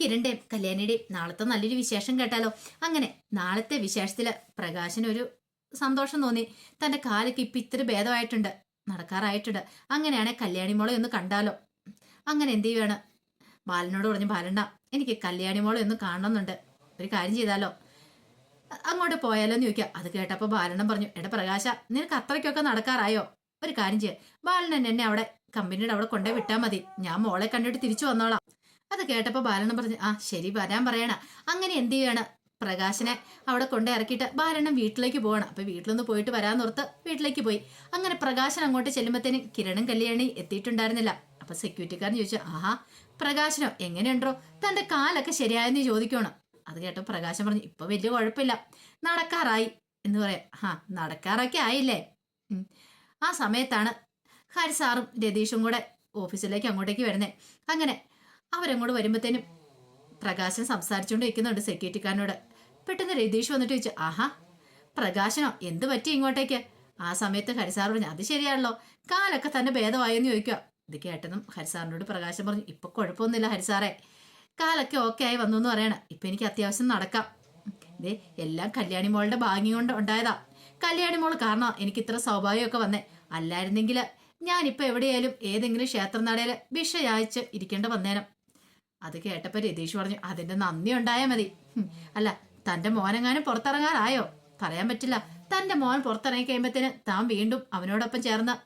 കിരണിന്റെയും കല്യാണിയുടെയും നാളത്തെ നല്ലൊരു വിശേഷം കേട്ടാലോ? അങ്ങനെ നാളത്തെ വിശേഷത്തിൽ പ്രകാശനൊരു സന്തോഷം തോന്നി. തന്റെ കാലൊക്കെ ഇപ്പൊ ഇത്ര ഭേദമായിട്ടുണ്ട്. നടക്കാറായിട്ടുണ്ട്. അങ്ങനെയാണെ കല്യാണി മോളെ ഒന്ന് കണ്ടാലോ? അങ്ങനെ എന്ത് ചെയ്യുവാണ്? ബാലനോട് പറഞ്ഞു ബാലണ്ട എനിക്ക് കല്യാണി മോളെ ഒന്ന് കാണണമെന്നുണ്ട്. ഒരു കാര്യം ചെയ്താലോ? അങ്ങോട്ട് പോയാലോ എന്ന് അത് കേട്ടപ്പോ ബാലണ്ണം പറഞ്ഞു എടാ പ്രകാശ നിനക്ക് അത്രയ്ക്കൊക്കെ നടക്കാറായോ? ഒരു കാര്യം ചെയ്യാം. ബാലനൻ എന്നെ അവിടെ കമ്പനിയുടെ അവിടെ കൊണ്ടേ വിട്ടാൽ മതി. ഞാൻ മോളെ കണ്ടിട്ട് തിരിച്ചു വന്നോളാം. അത് കേട്ടപ്പോൾ ബാലണ്ണൻ പറഞ്ഞു ആ ശരി വരാൻ പറയണ. അങ്ങനെ എന്ത് ചെയ്യാണ്? പ്രകാശനെ അവിടെ കൊണ്ടു ഇറക്കിയിട്ട് ബാലണ്ണം വീട്ടിലേക്ക് പോകണം അപ്പൊ വീട്ടിലൊന്ന് പോയിട്ട് വരാന്നോർത്ത് വീട്ടിലേക്ക് പോയി. അങ്ങനെ പ്രകാശൻ അങ്ങോട്ട് ചെല്ലുമ്പോഴത്തേനും കിരണും കല്യാണി എത്തിയിട്ടുണ്ടായിരുന്നില്ല. അപ്പൊ സെക്യൂരിറ്റിക്കാരൻ ചോദിച്ചു ആഹാ പ്രകാശനോ എങ്ങനെയുണ്ടോ? തന്റെ കാലൊക്കെ ശരിയായെന്ന് ചോദിക്കണം അത് കേട്ടോ പ്രകാശൻ പറഞ്ഞു ഇപ്പൊ വലിയ കുഴപ്പമില്ല. നടക്കാറായി. എന്ന് പറയാം ഹാ നടക്കാറൊക്കെ ആയില്ലേ? ആ സമയത്താണ് ഹരി സാറും രതീഷും കൂടെ ഓഫീസിലേക്ക് അങ്ങോട്ടേക്ക് വരുന്നത് അങ്ങനെ അവരങ്ങോട്ട് വരുമ്പത്തേനും പ്രകാശൻ സംസാരിച്ചുകൊണ്ട് ഇരിക്കുന്നുണ്ട് സെക്യൂരിറ്റിക്കാരനോട്. പെട്ടെന്ന് രതീഷ് വന്നിട്ട് ചോദിച്ചു ആഹാ പ്രകാശനോ എന്ത് പറ്റി ഇങ്ങോട്ടേക്ക്? ആ സമയത്ത് ഹരിസാർ പറഞ്ഞു അത് ശരിയാണല്ലോ കാലൊക്കെ തന്നെ ഭേദമായെന്ന് ചോദിക്കുക. ഇത് കേട്ടതും ഹരിസാറിനോട് പ്രകാശം പറഞ്ഞു ഇപ്പൊ കുഴപ്പമൊന്നുമില്ല ഹരിസാറെ കാലൊക്കെ ഓക്കെ ആയി വന്നു എന്ന് പറയണ ഇപ്പൊ എനിക്ക് അത്യാവശ്യം നടക്കാം. ഇതേ എല്ലാം കല്യാണി മോളുടെ ഭാഗ്യം കൊണ്ട് ഉണ്ടായതാ. കല്യാണി മോൾ കാരണം എനിക്ക് ഇത്ര സ്വാഭാവികമൊക്കെ വന്നേ അല്ലായിരുന്നെങ്കിൽ ഞാനിപ്പോൾ എവിടെയായാലും ഏതെങ്കിലും ക്ഷേത്രനടയിൽ ഭിക്ഷ ഇരിക്കേണ്ട വന്നേനം. അത് കേട്ടപ്പോ രതീഷ് പറഞ്ഞു അതിന്റെ നന്ദി ഉണ്ടായാൽ മതി. അല്ല തന്റെ മോനെങ്ങാനും പുറത്തിറങ്ങാറായോ? പറയാൻ പറ്റില്ല. തന്റെ മോൻ പുറത്തിറങ്ങി കഴിയുമ്പത്തേന് താൻ വീണ്ടും അവനോടൊപ്പം ചേർന്ന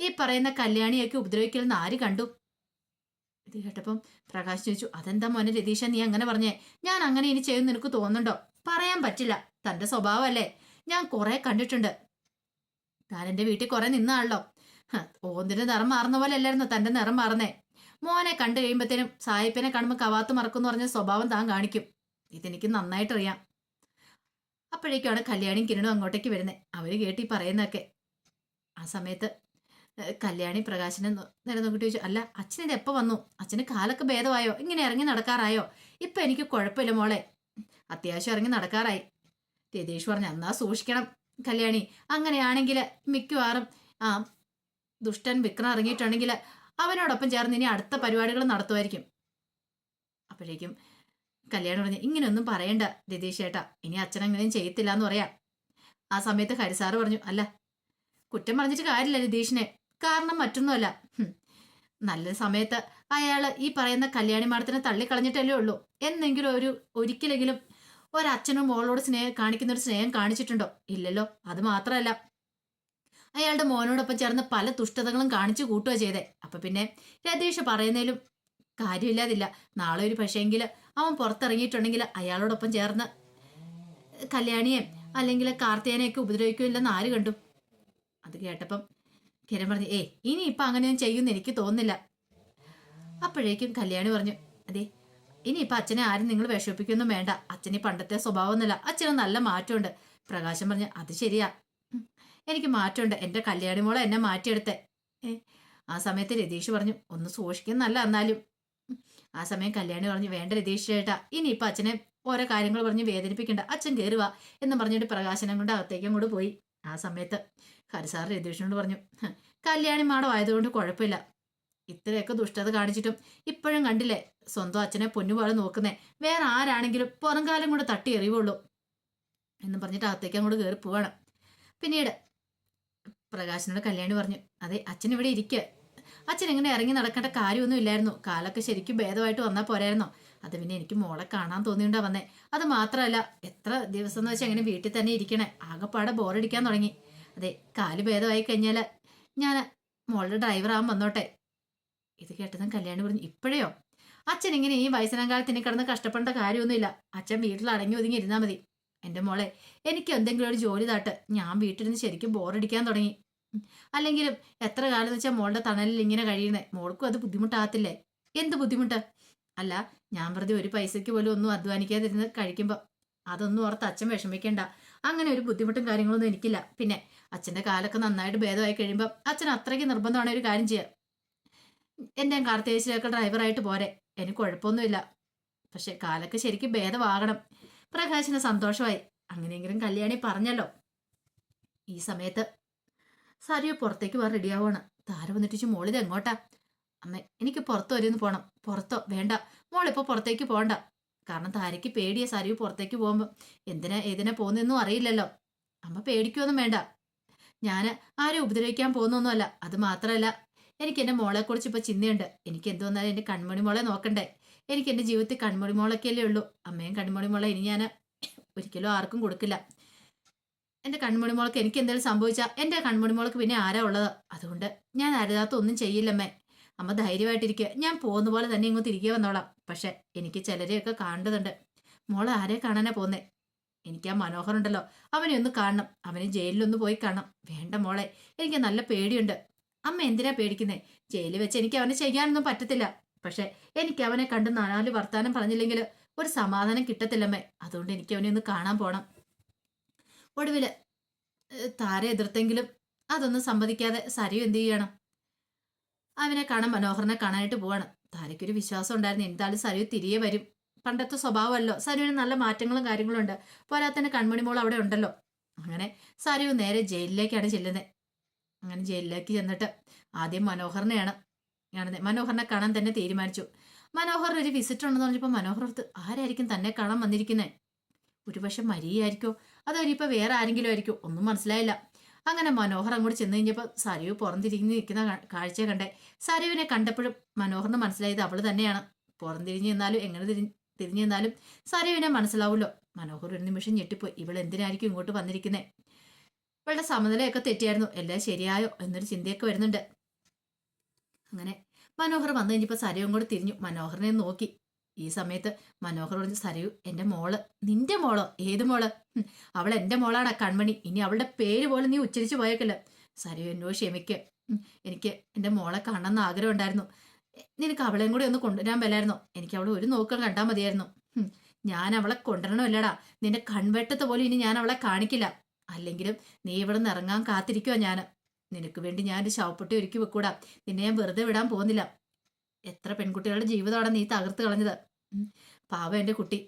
ഈ പറയുന്ന കല്യാണിയൊക്കെ ഉപദ്രവിക്കലെന്ന് ആര് കണ്ടു? ഇത് കേട്ടപ്പം പ്രകാശ് ചോദിച്ചു അതെന്താ മോനെ രതീഷ നീ അങ്ങനെ പറഞ്ഞേ? ഞാൻ അങ്ങനെ ഇനി ചെയ്യുന്ന നിനക്ക് തോന്നുന്നുണ്ടോ? പറയാൻ പറ്റില്ല. തന്റെ സ്വഭാവമല്ലേ. ഞാൻ കുറെ കണ്ടിട്ടുണ്ട്. താൻ എന്റെ വീട്ടിൽ കുറെ നിന്നാണല്ലോ. ഓന്തിന്റെ നിറം മാറുന്ന പോലെ അല്ലായിരുന്നു തന്റെ നിറം മാറുന്നേ? മോനെ കണ്ടു കഴിയുമ്പത്തേനും സായിപ്പിനെ കാണുമ്പോൾ കവാത്ത് എന്ന് പറഞ്ഞ സ്വഭാവം താൻ കാണിക്കും. ഇതെനിക്ക് നന്നായിട്ടറിയാം. അപ്പോഴേക്കാണ് കല്യാണിയും കിരണും അങ്ങോട്ടേക്ക് വരുന്നത് അവർ കേട്ടി പറയുന്നതൊക്കെ. ആ സമയത്ത് കല്യാണി പ്രകാശനെ നോക്കിട്ട് ചോദിച്ചു അല്ല അച്ഛൻ ഇത് എപ്പോ വന്നു? അച്ഛന് കാലൊക്കെ ഭേദമായോ? ഇങ്ങനെ ഇറങ്ങി നടക്കാറായോ? ഇപ്പം എനിക്ക് കുഴപ്പമില്ല മോളെ. അത്യാവശ്യം ഇറങ്ങി നടക്കാറായി. രതീഷ് പറഞ്ഞു എന്നാ സൂക്ഷിക്കണം കല്യാണി. അങ്ങനെയാണെങ്കിൽ മിക്കവാറും ആ ദുഷ്ടൻ വിക്രം ഇറങ്ങിയിട്ടുണ്ടെങ്കിൽ അവനോടൊപ്പം ചേർന്ന് ഇനി അടുത്ത പരിപാടികൾ നടത്തുമായിരിക്കും. അപ്പോഴേക്കും കല്യാണം പറഞ്ഞു ഇങ്ങനെയൊന്നും പറയണ്ട രതീഷ് ഇനി അച്ഛൻ അങ്ങനെയും ചെയ്യത്തില്ല എന്ന് പറയാം. ആ സമയത്ത് ഹരിസാറ് പറഞ്ഞു അല്ല കുറ്റം പറഞ്ഞിട്ട് കാര്യമില്ല രതീഷിനെ. കാരണം മറ്റൊന്നുമല്ല. നല്ല സമയത്ത് അയാൾ ഈ പറയുന്ന കല്യാണി മാഡത്തിനെ തള്ളിക്കളഞ്ഞിട്ടല്ലേ ഉള്ളൂ. എന്നെങ്കിലും ഒരു ഒരിക്കലെങ്കിലും ഒരച്ഛനും മോളോട് സ്നേഹം കാണിക്കുന്ന ഒരു സ്നേഹം കാണിച്ചിട്ടുണ്ടോ? ഇല്ലല്ലോ. അത് മാത്രമല്ല. അയാളുടെ മോനോടൊപ്പം ചേർന്ന് പല ദുഷ്ടതകളും കാണിച്ചു കൂട്ടുക ചെയ്തേ. അപ്പൊ പിന്നെ രതീഷ് പറയുന്നതിലും കാര്യമില്ലാതില്ല. നാളെ ഒരു പക്ഷേങ്കിൽ അവൻ പുറത്തിറങ്ങിയിട്ടുണ്ടെങ്കിൽ അയാളോടൊപ്പം ചേർന്ന് കല്യാണിയെ അല്ലെങ്കിൽ കാർത്തിയാനെയൊക്കെ ഉപദ്രവിക്കില്ലെന്ന് ആര് കണ്ടു? അത് കേട്ടപ്പം കിരൺ പറഞ്ഞു ഏ ഇനി ഇപ്പൊ അങ്ങനെയൊന്നും ചെയ്യുമെന്ന് എനിക്ക് തോന്നുന്നില്ല. അപ്പോഴേക്കും കല്യാണി പറഞ്ഞു അതെ ഇനി ഇപ്പൊ അച്ഛനെ ആരും നിങ്ങൾ വിഷമിപ്പിക്കൊന്നും വേണ്ട. അച്ഛന് പണ്ടത്തെ സ്വഭാവമൊന്നുമില്ല. അച്ഛന് നല്ല മാറ്റമുണ്ട്. പ്രകാശം പറഞ്ഞു അത് ശരിയാ. എനിക്ക് മാറ്റമുണ്ട്. എന്റെ കല്യാണി മോളെ എന്നെ മാറ്റിയെടുത്തെ. ആ സമയത്ത് രതീഷ് പറഞ്ഞു ഒന്ന് സൂക്ഷിക്കുന്നല്ല എന്നാലും. ആ സമയം കല്യാണി പറഞ്ഞു വേണ്ട രതീഷ് ചേട്ടാ ഇനി ഇപ്പൊ അച്ഛനെ ഓരോ കാര്യങ്ങൾ പറഞ്ഞ് വേദനിപ്പിക്കണ്ട. അച്ഛൻ കയറുക എന്ന് പറഞ്ഞിട്ട് പ്രകാശനം കൊണ്ട് അകത്തേക്കും കൂടെ പോയി. ആ സമയത്ത് ഹരിസാർ രതീഷിനോട് പറഞ്ഞു കല്യാണി മാടം ആയതുകൊണ്ട് കുഴപ്പമില്ല. ഇത്രയൊക്കെ ദുഷ്ടത കാണിച്ചിട്ടും ഇപ്പോഴും കണ്ടില്ലേ സ്വന്തം അച്ഛനെ പൊന്നുപോലെ നോക്കുന്നേ. വേറെ ആരാണെങ്കിലും പുറംകാലം കൊണ്ട് തട്ടി എറിയുള്ളൂ എന്ന് പറഞ്ഞിട്ട് അകത്തേക്ക് അങ്ങോട്ട് കയറി പോവാണ്. പിന്നീട് പ്രകാശനോട് കല്യാണി പറഞ്ഞു അതെ അച്ഛൻ ഇവിടെ ഇരിക്കുക അച്ഛൻ എങ്ങനെ ഇറങ്ങി നടക്കേണ്ട കാര്യമൊന്നും ഇല്ലായിരുന്നു. കാലൊക്കെ ശരിക്കും ഭേദമായിട്ട് വന്നാൽ പോരായിരുന്നോ? അത് പിന്നെ എനിക്ക് മോളെ കാണാൻ തോന്നിയുണ്ടാ വന്നേ. അത് മാത്രമല്ല എത്ര ദിവസം എന്ന് വെച്ചാൽ എങ്ങനെ വീട്ടിൽ തന്നെ ഇരിക്കണേ. ആകെപ്പാടെ ബോറടിക്കാൻ തുടങ്ങി. അതെ കാൽ ഭേദമായി കഴിഞ്ഞാൽ ഞാൻ മോളുടെ ഡ്രൈവറാകാൻ വന്നോട്ടെ. ഇത് കേട്ടതും കല്യാണി പറഞ്ഞു ഇപ്പോഴെയോ? അച്ഛൻ ഇങ്ങനെ ഈ വയസ്സനാം കാലത്ത് ഇനി കിടന്ന് കഷ്ടപ്പെടേണ്ട കാര്യമൊന്നുമില്ല. അച്ഛൻ വീട്ടിൽ അടങ്ങി ഒതുങ്ങി ഇരുന്നാൽ മതി. എന്റെ മോളെ എനിക്ക് എന്തെങ്കിലും ഒരു ജോലി താട്ട്. ഞാൻ വീട്ടിലിരുന്ന് ശരിക്കും ബോറടിക്കാൻ തുടങ്ങി. അല്ലെങ്കിലും എത്ര കാലം വെച്ചാൽ മോളുടെ തണലിൽ ഇങ്ങനെ കഴിയുന്നേ? മോൾക്കും അത് ബുദ്ധിമുട്ടാകത്തില്ലേ? എന്ത് ബുദ്ധിമുട്ട്? അല്ല ഞാൻ വെറുതെ ഒരു പൈസയ്ക്ക് പോലും ഒന്നും അധ്വാനിക്കാതിരുന്ന് കഴിക്കുമ്പോൾ അതൊന്നും ഓർത്ത് അച്ഛൻ വിഷമിക്കേണ്ട. അങ്ങനെ ഒരു ബുദ്ധിമുട്ടും കാര്യങ്ങളൊന്നും എനിക്കില്ല. പിന്നെ അച്ഛന്റെ കാലൊക്കെ നന്നായിട്ട് ഭേദമായി കഴിയുമ്പോൾ അച്ഛൻ അത്രയ്ക്ക് നിർബന്ധമാണ് ഒരു കാര്യം ചെയ്യുക എന്റെ കാർത്തേശ്വരൊക്കെ ഡ്രൈവറായിട്ട് പോരെ. എനിക്ക് കുഴപ്പമൊന്നുമില്ല. പക്ഷെ കാലൊക്കെ ശരിക്കും ഭേദമാകണം. പ്രകാശിന് സന്തോഷമായി. അങ്ങനെയെങ്കിലും കല്യാണി പറഞ്ഞല്ലോ. ഈ സമയത്ത് സാരിയെ പുറത്തേക്ക് പോകാൻ റെഡിയാവാണ് താര വന്നിട്ട് മോളിത് എങ്ങോട്ടാ? അമ്മ എനിക്ക് പുറത്ത് വരുന്ന് പോണം. പുറത്തോ? വേണ്ട. മോളിപ്പോൾ പുറത്തേക്ക് പോകണ്ട കാരണം താരയ്ക്ക് പേടിയ സരിവ് പുറത്തേക്ക് പോകുമ്പോൾ എന്തിനാ ഏതിനാ പോകുന്നതെന്നും അറിയില്ലല്ലോ. അമ്മ പേടിക്കൊന്നും വേണ്ട. ഞാൻ ആരെ ഉപദ്രവിക്കാൻ പോകുന്നൊന്നുമല്ല. അത് മാത്രമല്ല എനിക്ക് എന്റെ മോളെക്കുറിച്ച് ഇപ്പോൾ ചിന്തയുണ്ട്. എനിക്ക് എന്ത് വന്നാലും എന്റെ കൺമണി മോളെ നോക്കണ്ടേ. എനിക്ക് എന്റെ ജീവിതത്തിൽ കണ്മുടി മോളൊക്കെയല്ലേ ഉള്ളൂ. അമ്മയും കണ്മുടി മോളെ ഇനി ഞാൻ ഒരിക്കലും ആർക്കും കൊടുക്കില്ല. എന്റെ കണ്മുടി മോൾക്ക് എനിക്ക് എന്തെങ്കിലും സംഭവിച്ചാൽ എന്റെ കണ്മുടി മോൾക്ക് പിന്നെ ആരാ ഉള്ളത്? അതുകൊണ്ട് ഞാൻ അരുതാത്ത ഒന്നും ചെയ്യില്ലമ്മേ. അമ്മ ധൈര്യമായിട്ടിരിക്കുക ഞാൻ പോകുന്ന പോലെ തന്നെ ഇങ്ങോട്ട് തിരികെ വന്നോളാം. പക്ഷെ എനിക്ക് ചിലരെയൊക്കെ കാണേണ്ടതുണ്ട് മോളെ ആരെ കാണാനാ പോന്നേ? എനിക്ക് ആ മനോഹർ ഉണ്ടല്ലോ. അവനെ ഒന്ന് കാണണം. അവന് ജയിലിലൊന്ന് പോയി കാണണം. വേണ്ട മോളെ എനിക്ക് നല്ല പേടിയുണ്ട്. അമ്മ എന്തിനാ പേടിക്കുന്നേ? ജയിലിൽ വെച്ച് എനിക്ക് അവനെ ചെയ്യാനൊന്നും പറ്റത്തില്ല. പക്ഷെ എനിക്ക് അവനെ കണ്ട് നാല് വർത്താനം പറഞ്ഞില്ലെങ്കിൽ ഒരു സമാധാനം കിട്ടത്തില്ലമ്മേ. അതുകൊണ്ട് എനിക്ക് അവനെ ഒന്ന് കാണാൻ പോണം. ഒടുവിൽ താര എതിർത്തെങ്കിലും അതൊന്നും സമ്മതിക്കാതെ സരിയു എന്ത് ചെയ്യണം? അവനെ കാണാൻ മനോഹരനെ കാണാനായിട്ട് പോവാണ്. താരയ്ക്കൊരു വിശ്വാസം ഉണ്ടായിരുന്നു. എന്തായാലും സരിയു തിരികെ വരും. പണ്ടത്തെ സ്വഭാവമല്ലോ. സരുവിന് നല്ല മാറ്റങ്ങളും കാര്യങ്ങളും ഉണ്ട്. പോരാത്തന്നെ കൺമണി മോൾ അവിടെ ഉണ്ടല്ലോ. അങ്ങനെ സരു നേരെ ജയിലിലേക്കാണ് ചെല്ലുന്നത് അങ്ങനെ ജയിലിലേക്ക് ചെന്നിട്ട് ആദ്യം മനോഹറിനെയാണ് കാണുന്നത് മനോഹറിനെ കാണാൻ തന്നെ തീരുമാനിച്ചു. മനോഹർ ഒരു വിസിറ്റ് ഉണ്ടെന്ന് പറഞ്ഞപ്പോൾ മനോഹർ ഓർത്ത് ആരായിരിക്കും തന്നെ കാണാൻ വന്നിരിക്കുന്നത് ഒരുപക്ഷെ മരിയായിരിക്കോ അതോ ഇനിയിപ്പോൾ വേറെ ആരെങ്കിലും ആയിരിക്കോ? ഒന്നും മനസ്സിലായില്ല. അങ്ങനെ മനോഹർ അങ്ങോട്ട് ചെന്ന് കഴിഞ്ഞപ്പോൾ സരയു പുറംതിരിഞ്ഞ് നിൽക്കുന്ന കാഴ്ച കണ്ടേ. സരയുവിനെ കണ്ടപ്പോഴും മനോഹറിന് മനസ്സിലായത് അവൾ തന്നെയാണ്. പുറംതിരിഞ്ഞ് നിന്നാലും എങ്ങനെ തിരിഞ്ഞ് തിരിഞ്ഞു നിന്നാലും സരയുവിനെ മനസ്സിലാവുമല്ലോ മനോഹർ ഒരു നിമിഷം ഞെട്ടിപ്പോയി. ഇവൾ എന്തിനായിരിക്കും ഇങ്ങോട്ട് വന്നിരിക്കുന്നത് ഇവളുടെ സമനിലയൊക്കെ തെറ്റിയായിരുന്നു. എല്ലാം ശരിയായോ? എന്നൊരു ചിന്തയൊക്കെ വരുന്നുണ്ട്. അങ്ങനെ മനോഹർ വന്നു കഴിഞ്ഞപ്പോൾ സരയും കൂടെ തിരിഞ്ഞു. മനോഹറിനെ നോക്കി. ഈ സമയത്ത് മനോഹർ പറഞ്ഞ സരയു എന്റെ മോൾ നിന്റെ മോളോ? ഏത് മോൾ? അവൾ എന്റെ മോളാണ് കൺമണി. ഇനി അവളുടെ പേര് പോലും നീ ഉച്ചരിച്ചു പോയേക്കില്ല. സരയു എന്നോ ക്ഷമിക്ക്. എനിക്ക് എന്റെ മോളെ കാണണമെന്ന് ആഗ്രഹം ഉണ്ടായിരുന്നു. നിനക്ക് അവളെയും കൂടി ഒന്ന് കൊണ്ടുവരാൻ മേലായിരുന്നോ. എനിക്ക് അവളെ ഒരു നോക്കം കണ്ടാൽ മതിയായിരുന്നു. ഞാൻ അവളെ കൊണ്ടുവരണമല്ലടാ നിന്റെ കൺവെട്ടത്ത് പോലും ഇനി ഞാൻ അവളെ കാണിക്കില്ല. അല്ലെങ്കിലും നീ ഇവിടെ നിന്ന് ഇറങ്ങാൻ കാത്തിരിക്കുവാ ഞാൻ നിനക്ക് വേണ്ടി ഞാൻ ഒരു ശവപ്പെട്ടി ഒരുക്കി വെക്കൂടാ. നിന്നെ ഞാൻ വെറുതെ വിടാൻ പോകുന്നില്ല. എത്ര പെൺകുട്ടികളുടെ ജീവിതമാണ് നീ തകർത്ത് കളഞ്ഞത്? പാവ എന്റെ കുട്ടി.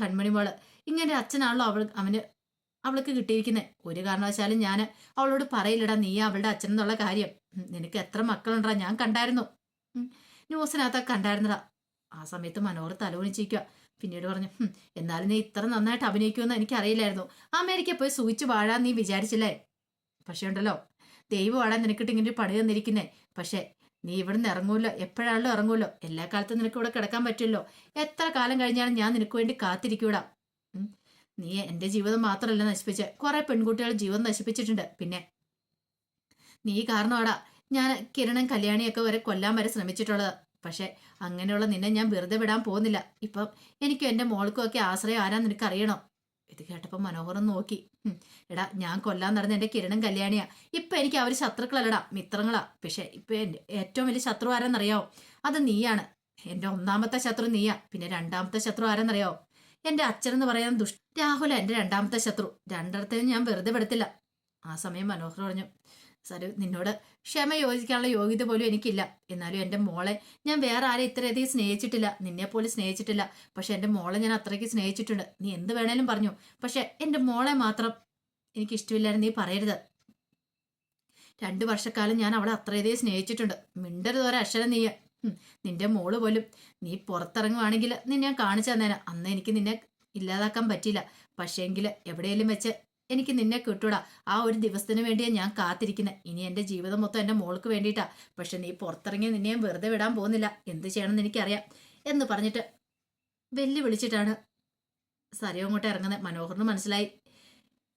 കൺമണി മോൾ ഇങ്ങനെ അച്ഛനാണല്ലോ അവൾ അവന് അവൾക്ക് കിട്ടിയിരിക്കുന്നത് ഒരു കാരണവശാലും ഞാൻ അവളോട് പറയില്ലടാ. നീ അവളുടെ അച്ഛൻ എന്നുള്ള കാര്യം. നിനക്ക് എത്ര മക്കളുണ്ടാ ഞാൻ കണ്ടായിരുന്നു. ന്യൂസിനകത്ത കണ്ടായിരുന്നടാ. ആ സമയത്ത് മനോഹർ തലകുണിച്ചിരിക്കുക പിന്നീട് പറഞ്ഞു "ഹും, എന്നാലും നീ ഇത്ര നന്നായിട്ട് അഭിനയിക്കുമെന്ന് എനിക്കറിയില്ലായിരുന്നു. അമേരിക്ക പോയി സൂയിച്ച് വാഴാൻ നീ വിചാരിച്ചില്ലേ? പക്ഷേ ഉണ്ടല്ലോ ദൈവമാണ് നിനക്കിട്ട് ഇങ്ങനെ പണി തന്നിരിക്കുന്നേ. പക്ഷേ നീ ഇവിടുന്ന് ഇറങ്ങൂല്ലോ. എപ്പോഴാണല്ലോ ഇറങ്ങൂല്ലോ? എല്ലാ കാലത്തും നിനക്ക് ഇവിടെ കിടക്കാൻ പറ്റുമല്ലോ. എത്ര കാലം കഴിഞ്ഞാലും ഞാൻ നിനക്ക് വേണ്ടി കാത്തിരിക്കൂടാ. നീ എന്റെ ജീവിതം മാത്രമല്ല നശിപ്പിച്ച്. കുറെ പെൺകുട്ടികൾ ജീവൻ നശിപ്പിച്ചിട്ടുണ്ട്. പിന്നെ നീ കാരണമാടാ ഞാൻ കിരണൻ കല്യാണിയൊക്കെ വരെ കൊല്ലാൻ വരെ ശ്രമിച്ചിട്ടുള്ളത്. പക്ഷെ അങ്ങനെയുള്ള നിന്നെ ഞാൻ വെറുതെ വിടാൻ പോകുന്നില്ല. ഇപ്പം എനിക്കും എന്റെ മോൾക്കും ഒക്കെ ആശ്രയം ആരാ നിനക്ക് അറിയണോ ഇത് കേട്ടപ്പോൾ മനോഹരം നോക്കി. എടാ ഞാൻ കൊല്ലാൻ നടന്ന എന്റെ കിരണം കല്യാണിയാ. ഇപ്പൊ എനിക്ക് അവർ ശത്രുക്കളല്ലടാ മിത്രങ്ങളാ. പക്ഷെ ഇപ്പൊ എന്റെ ഏറ്റവും വലിയ ശത്രു ആരെന്നറിയാവോ? അത് നീയാണ്. എന്റെ ഒന്നാമത്തെ ശത്രു നീയാ. പിന്നെ രണ്ടാമത്തെ ശത്രു ആരെന്നറിയാവോ? എന്റെ അച്ഛനെന്ന് പറയാൻ ദുഷ് രാഹുല എന്റെ രണ്ടാമത്തെ ശത്രു. രണ്ടിടത്തേനും ഞാൻ വെറുതെ പെടുത്തില്ല. ആ സമയം മനോഹർ പറഞ്ഞു. സരു നിന്നോട് ക്ഷമ യോജിക്കാനുള്ള യോഗ്യത പോലും എനിക്കില്ല. എന്നാലും എന്റെ മോളെ ഞാൻ വേറെ ആരെ ഇത്രയധികം സ്നേഹിച്ചിട്ടില്ല. നിന്നെ പോലും സ്നേഹിച്ചിട്ടില്ല. പക്ഷെ എന്റെ മോളെ ഞാൻ അത്രയ്ക്ക് സ്നേഹിച്ചിട്ടുണ്ട്. നീ എന്ത് വേണേലും പറഞ്ഞു. പക്ഷെ എന്റെ മോളെ മാത്രം എനിക്കിഷ്ടമില്ലായിരുന്നു നീ പറയരുത്. രണ്ടു വർഷക്കാലം ഞാൻ അവളെ അത്രയധികം സ്നേഹിച്ചിട്ടുണ്ട്. മിണ്ടരുത് ഒരക്ഷരം നീ. നീയ നിന്റെ മോൾ പോലും നീ പുറത്തിറങ്ങുവാണെങ്കിൽ നിന്നെ ഞാൻ കാണിച്ചു തന്നേനെ. അന്ന് എനിക്ക് നിന്നെ ഇല്ലാതാക്കാൻ പറ്റിയില്ല. പക്ഷേങ്കിൽ എവിടെയെങ്കിലും വെച്ച് എനിക്ക് നിന്നെ കിട്ടൂടാ. ആ ഒരു ദിവസത്തിന് വേണ്ടിയാ ഞാൻ കാത്തിരിക്കുന്നത് ഇനി എന്റെ ജീവിതം മൊത്തം എന്റെ മോൾക്ക് വേണ്ടിയിട്ടാ. പക്ഷെ നീ പുറത്തിറങ്ങി നിന്നെ വെറുതെ വിടാൻ പോകുന്നില്ല. എന്ത് ചെയ്യണമെന്ന് എനിക്കറിയാം. എന്ന് പറഞ്ഞിട്ട് വെല്ലു വിളിച്ചിട്ടാണ് സരയോ അങ്ങോട്ട് ഇറങ്ങുന്നത് മനോഹറിന് മനസ്സിലായി.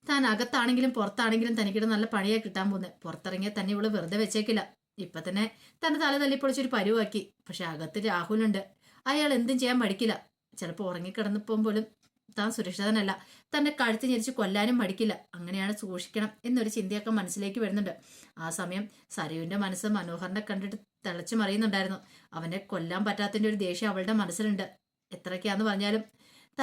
താൻ അകത്താണെങ്കിലും പുറത്താണെങ്കിലും തനിക്കിടെ നല്ല പണിയാ കിട്ടാൻ പോകുന്നത് പുറത്തിറങ്ങിയാൽ തന്നെ ഇവൾ വെറുതെ വെച്ചേക്കില്ല. ഇപ്പൊ തന്നെ തന്റെ തല തല്ലിപ്പൊളിച്ചൊരു പരുവാക്കി. പക്ഷെ അകത്ത് രാഹുലുണ്ട്. അയാൾ എന്തും ചെയ്യാൻ പഠിക്കില്ല ചിലപ്പോൾ ഉറങ്ങിക്കിടന്നപ്പോൾ പോലും താൻ സുരക്ഷിതനല്ല. തന്റെ കഴുത്ത് ഞെരിച്ച് കൊല്ലാനും മടിക്കില്ല. അങ്ങനെയാണ് സൂക്ഷിക്കണം എന്നൊരു ചിന്തയൊക്കെ മനസ്സിലേക്ക് വരുന്നുണ്ട്. ആ സമയം സരയുവിന്റെ മനസ്സ് മനോഹറിനെ കണ്ടിട്ട് തിളച്ചു മറിയുന്നുണ്ടായിരുന്നു. അവനെ കൊല്ലാൻ പറ്റാത്തതിന്റെ ഒരു ദേഷ്യം അവളുടെ മനസ്സിലുണ്ട്. എത്രയൊക്കെയാന്ന് പറഞ്ഞാലും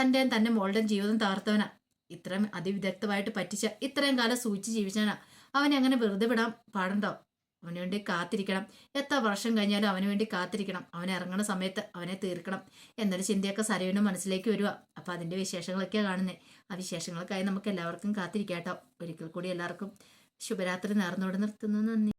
തന്റെയും തന്റെ മോളുടെയും ജീവിതം തകർത്തവനാ. ഇത്രയും അതിവിദഗ്ധമായിട്ട് പറ്റിച്ച ഇത്രയും കാലം സൂചിച്ച് ജീവിച്ചവനാ. അവനെ അങ്ങനെ വെറുതെ വിടാൻ പാടുണ്ടോ? അവന് വേണ്ടി കാത്തിരിക്കണം. എത്ര വർഷം കഴിഞ്ഞാലും അവന് വേണ്ടി കാത്തിരിക്കണം. അവൻ ഇറങ്ങുന്ന സമയത്ത് അവനെ തീർക്കണം എന്നൊരു ചിന്തയൊക്കെ സരവിനും മനസ്സിലേക്ക് വരിക. അപ്പൊ അതിന്റെ വിശേഷങ്ങളൊക്കെയാ കാണുന്നത് ആ വിശേഷങ്ങൾക്കായി നമുക്ക് എല്ലാവർക്കും കാത്തിരിക്കാട്ടോ ഒരിക്കൽ കൂടി എല്ലാവർക്കും ശുഭരാത്രി നേർന്നോട് നിർത്തുന്നു. നന്ദി.